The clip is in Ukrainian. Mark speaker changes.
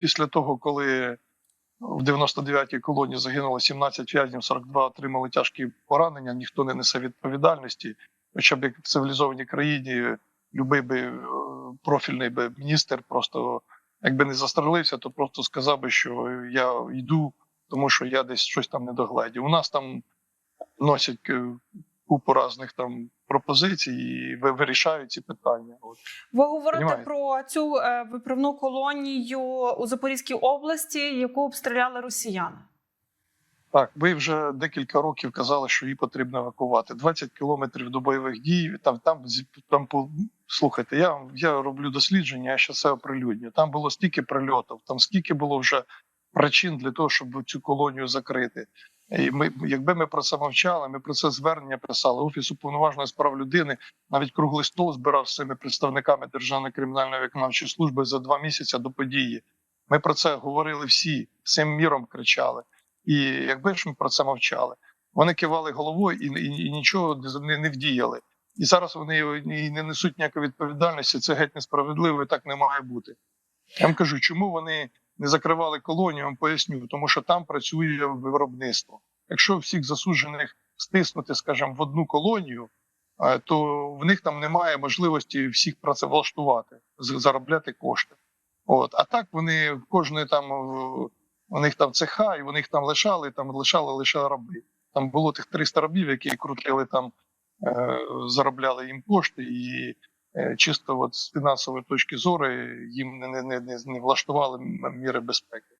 Speaker 1: після того, коли в 99-й колонії загинуло 17 в'язнів, 42 отримали тяжкі поранення, ніхто не несе відповідальності. Хоча б як в цивілізованій країні любий би е, профільний би міністр просто якби не застрелився, то просто сказав би, що я йду, тому що я десь щось там не догледів. У нас там носять е, купу різних там пропозицій і ви- вирішають ці питання. От.
Speaker 2: Ви говорите
Speaker 1: Понімаєте?
Speaker 2: про цю е, виправну колонію у Запорізькій області, яку обстріляли росіяни.
Speaker 1: Так, ви вже декілька років казали, що її потрібно евакувати. 20 кілометрів до бойових дій. Там там там слухайте. Я я роблю дослідження. Я ще все оприлюдню. Там було стільки прильотів, там скільки було вже причин для того, щоб цю колонію закрити. І ми, якби ми про це мовчали, ми про це звернення писали. Офіс уповноваженої з прав людини навіть круглий стол збирав з цими представниками Державної кримінальної виконавчої служби за два місяці до події. Ми про це говорили всі, всім міром кричали. І якби ж ми про це мовчали, вони кивали головою і, і, і нічого не, не вдіяли. І зараз вони і не несуть ніякої відповідальності. Це геть несправедливо, і так не має бути. Я вам кажу, чому вони не закривали колонію, вам поясню, тому що там працює виробництво. Якщо всіх засуджених стиснути, скажімо, в одну колонію, е, то в них там немає можливості всіх працевлаштувати, заробляти кошти. От, а так вони в там у них там цеха, і вони їх там лишали, там лишали лише раби. Там було тих 300 рабів, які крутили там, е, заробляли їм кошти, і е, чисто от з фінансової точки зору їм не, не, не, не влаштували міри безпеки.